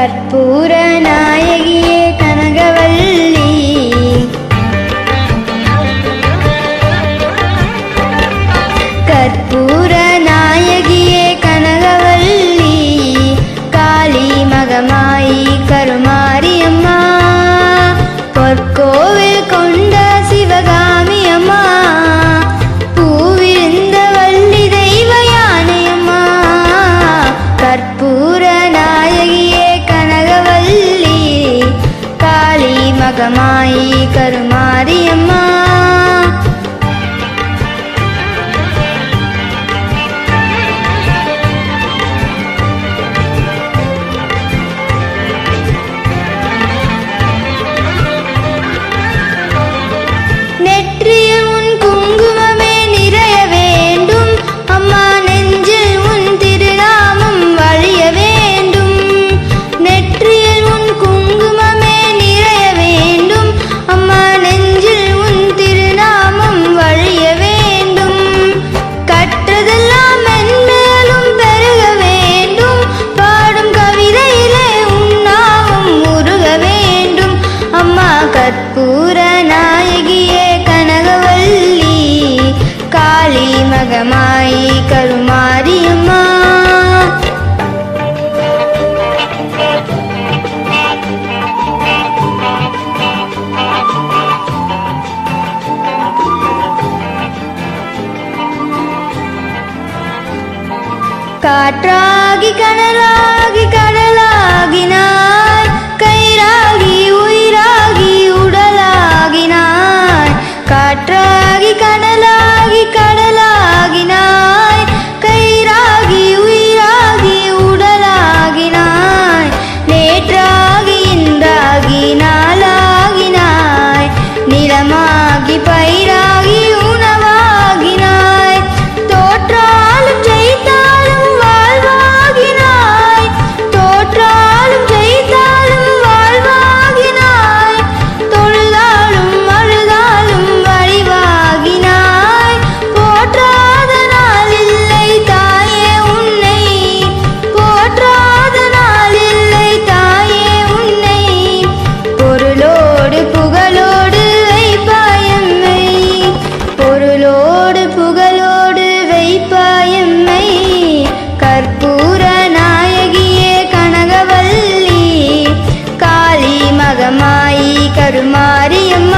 கற்பூர நாயகியே கனகவல்லி. கற்பூர நாயகியே கனகவல்லி. காளி மகமாயி கருமாரி அம்மா பொற்கோவில் கொண்ட சிவகாமி அம்மா பூவிருந்த வள்ளி தெய்வ யானையம்மா. கற்பூர கருமாரியம்மா. கற்பூர நாயகியே கனகவல்லி காளி மகமாயி கருமாரியம்மா காற்றாகி கனலாகி கருமாரியும்